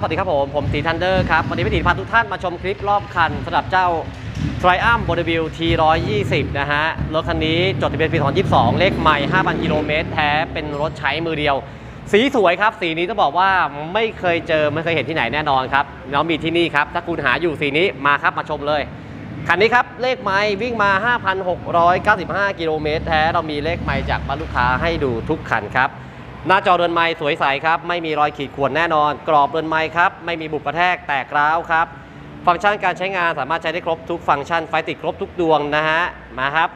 สวัสดีครับผม ผมตีทันเดอร์ครับ วันนี้พี่ตีพาทุกท่านมาชมคลิปรอบคันสำหรับเจ้า Triumph b o d y b u i l T120 นะฮะ รถคันนี้จดทะเบียนปี 2022 เลขใหม่ 5,000 กิโลเมตรแท้ เป็นรถใช้มือเดียว สีสวยครับ สีนี้ต้องบอกว่าไม่เคยเจอ ไม่เคยเห็นที่ไหนแน่นอนครับ แล้วมีที่นี่ครับ ถ้าคุณหาอยู่สีนี้มาครับมาชมเลย คันนี้ครับ เลขไม้วิ่งมา 5,695 กิโลเมตรแท้ เรามีเลขไม้จากบ้านลูกค้าให้ดูทุกคันครับ หน้าจอเรือนไม้สวยใสครับ ไม่มีรอยขีดข่วนแน่นอน กรอบเรือนไม้ครับ ไม่มีบุบกระแทกแตกร้าวครับ ฟังก์ชันการใช้งานสามารถใช้ได้ครบทุกฟังก์ชันไฟติดครบทุกดวงนะฮะ มาครับ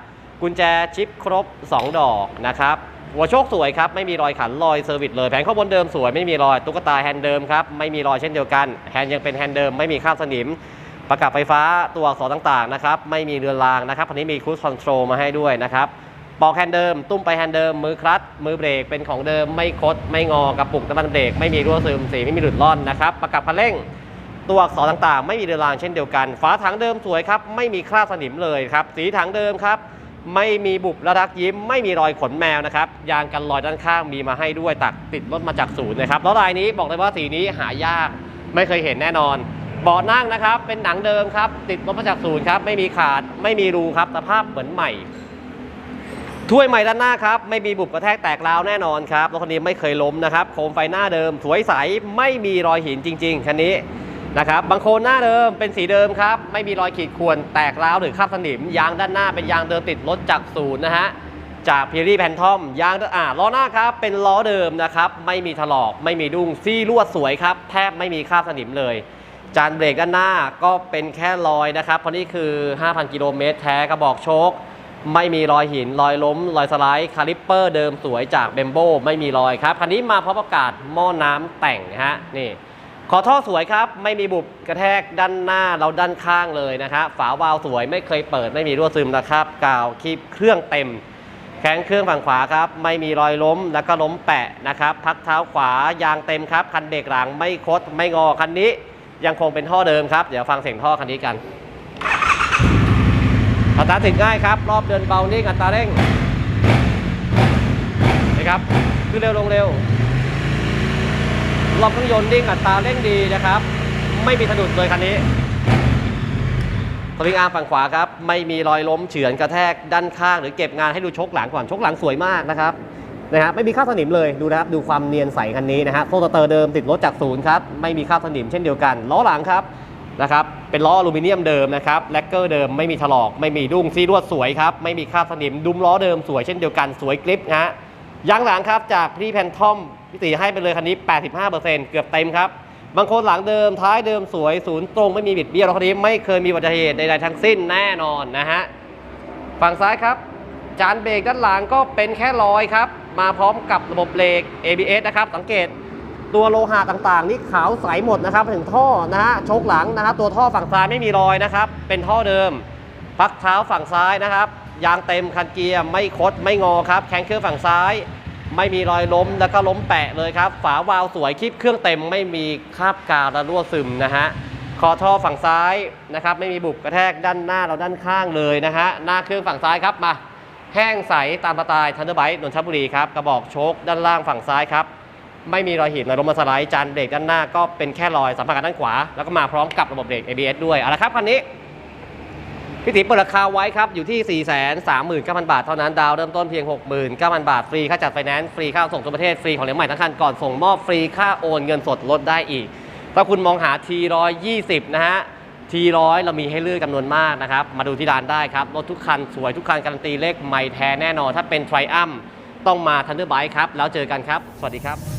กุญแจชิปครบ 2 ดอกนะครับ หัวโชคสวยครับ ไม่มีรอยขันรอยเซอร์วิสเลย แผงข้างบนเดิมสวยไม่มีรอย ตุ๊กตาแฮนด์เดิมครับ ไม่มีรอยเช่นเดียวกัน แฮนด์ยังเป็นแฮนด์เดิม ไม่มีคราบสนิม ประกับไฟฟ้าตัวอักษรต่างๆนะครับ ไม่มีเรือนรางนะครับคันนี้มีครู i คอนโทรลมาให้ด้วยนะครับ ปอกแฮนด์เดิม ตุ้มไปแฮนด์เดิม มือคลัตช์มือเบรกเป็นของเดิมไม่คด ไม่งอกระปุกน้ำมันเบรกไม่มีรั่วซึมสีไม่มีหลุดร่อนนะครับประกับคันเร่งตัวอักษรต่างๆ ไม่มีเรือนรางเช่นเดียวกัน ฝาถังเดิมสวยครับไม่มีคราบสนิมเลยครับสีถังเดิมครับไม่มีบุบระดักยิ้ม ไม่มีรอยขนแมวนะครับยางกันรอยด้านข้างมีมาให้ด้วยตักติดรถมาจากศูนย์นะครับแล้วลายนี้บอกเลยว่าสีนี้หายากไม่เคยเห็นแน่นอนเบาะนั่งนะครับเป็นหนังเดิมครับติดรถมาจากศูนย์ครับไม่มีขาดไม่มีรูครับสภาพเหมือนใหม่ ถ้วยใหม่ด้านหน้าครับ ไม่มีบุบกระแทกแตกราวแน่นอนครับรถคันนี้ไม่เคยล้มนะครับโคมไฟหน้าเดิม สวยใสไม่มีรอยหินจริง ๆคันนี้นะครับบางโคนหน้าเดิมเป็นสีเดิมครับ ไม่มีรอยขีดข่วนแตกร้าวหรือคราบสนิม ยางด้านหน้าเป็นยางเดิมติดรถจากศูนย์นะฮะจากพีรีแพนทอมยางอ่าล้อหน้าครับเป็นล้อเดิมนะครับไม่มีถลอกไม่มีดุ้งซี่ลวดสวยครับแทบไม่มีคราบสนิมเลย จานเบรกด้านหน้าก็เป็นแค่รอยนะครับเพราะนี่คือ 5,000 กิโลเมตรแท้กระบอกโชค ไม่มีรอยหิน รอยล้ม รอยสไลด์คาลิปเปอร์เดิมสวยจากเบมโบไม่มีรอยครับ คันนี้มาพร้อมประกาศหม้อน้ำแต่งนะฮะนี่ขอท่อสวยครับ ไม่มีบุบกระแทกด้านหน้าเราด้านข้างเลยนะครับฝาวาล์วสวยไม่เคยเปิดไม่มีรั่วซึมนะครับกาวคีบเครื่องเต็ม แข้งเครื่องฝั่งขวาครับ ไม่มีรอยล้มแล้วก็ล้มแปะนะครับ พักเท้าขวายางเต็มครับ คันเบรกหลังไม่คดไม่งอคันนี้ยังคงเป็นท่อเดิมครับ เดี๋ยวฟังเสียงท่อคันนี้กัน อัตราติดง่ายครับ รอบเดินเบานิ่งอัตราเร่งนะครับขึ้นเร็วลงเร็ว รอบเครื่องยนต์นิ่งอัตราเร่งดีนะครับ ไม่มีสะดุดเลยคันนี้สวิงอาร์มฝั่งขวาครับ ไม่มีรอยล้มเฉือนกระแทกด้านข้างหรือเก็บงานให้ดูชกหลังก่อนชกหลังสวยมากนะครับนะฮะไม่มีคราสนิมเลยดูนะครับดูความเนียนใสคันนี้นะฮะโซ่สเตอร์เดิมติดรถจากศูนย์ครับไม่มีคราสนิมเช่นเดียวกันล้อหลังครับ นะครับ เป็นล้ออลูมิเนียมเดิมนะครับแลกเกอร์เดิมไม่มีถลอกไม่มีดุ้งซีรวดสวยครับ ไม่มีคราบสนิมดุมล้อเดิมสวยเช่นเดียวกันสวยกริปนะฮะยางหลังครับจากพี่แพนทอมพี่ตีให้ไปเลยคันนี้ 85%เกือบเต็มครับบางคนหลังเดิมท้ายเดิมสวยศูนย์ตรงไม่มีบิดเบี้ยวรถคันนี้ไม่เคยมีอุบัติเหตุใดๆทั้งสิ้นแน่นอนนะฮะฝั่งซ้ายครับ จานเบรกด้านหลังก็เป็นแค่รอยครับ มาพร้อมกับระบบเบรก ABS นะครับสังเกต ตัวโลหะต่างๆ นี่ขาวใสหมดนะครับถึงท่อนะฮะชคหลังนะครับ ตัวท่อฝั่งซ้ายไม่มีรอยนะครับ เป็นท่อเดิมพักเท้าฝั่งซ้ายนะครับ ยางเต็มคันเกียร์ไม่คดไม่งอครับแข้งเครื่องฝั่งซ้าย ไม่มีรอยล้มแล้วก็ล้มแปะเลยครับ ฝาวาล์วสวยคลิปเครื่องเต็มไม่มีคราบกาวและรั่วซึมนะฮะคอท่อฝั่งซ้ายนะครับ ไม่มีบุบกระแทกด้านหน้าเราด้านข้างเลยนะฮะหน้าเครื่องฝั่งซ้ายครับมาแห้งใสตามสไตล์ทันเดอร์ไบต์นนทบุรีครับกระบอกโชคด้านล่างฝั่งซ้ายครับ ไม่มีรอยหินรอยล้มมาสไลด์จานเบรกด้านหน้าก็เป็นแค่รอยสัมผัสกับด้านขวา แล้วก็มาพร้อมกับระบบเบรก ABS ด้วยเอาละครับคันนี้พี่ติเปิดราคาไว้ครับ อยู่ที่ 4 3 9 0 0 0 บาทเท่านั้น ดาวเริ่มต้นเพียง 69,000 บาท ฟรี ค่าจัดไฟแนนซ์ ฟรี ค่าส่งทั่วประเทศ ฟรีของเหลวใหม่ทั้งคันก่อนส่งมอบฟรีค่าโอนเงินสดลดได้อีก ถ้าคุณมองหา T120 นะฮะ T100 เรามีให้เลือกจำนวนมากนะครับ มาดูที่ร้านได้ครับ รถทุกคัน สวยทุกคัน การันตีเลขไม่แท้แน่นอน ถ้าเป็น Triumph ต้องมา Thunderbike ครับ แล้วเจอกันครับ สวัสดีครับ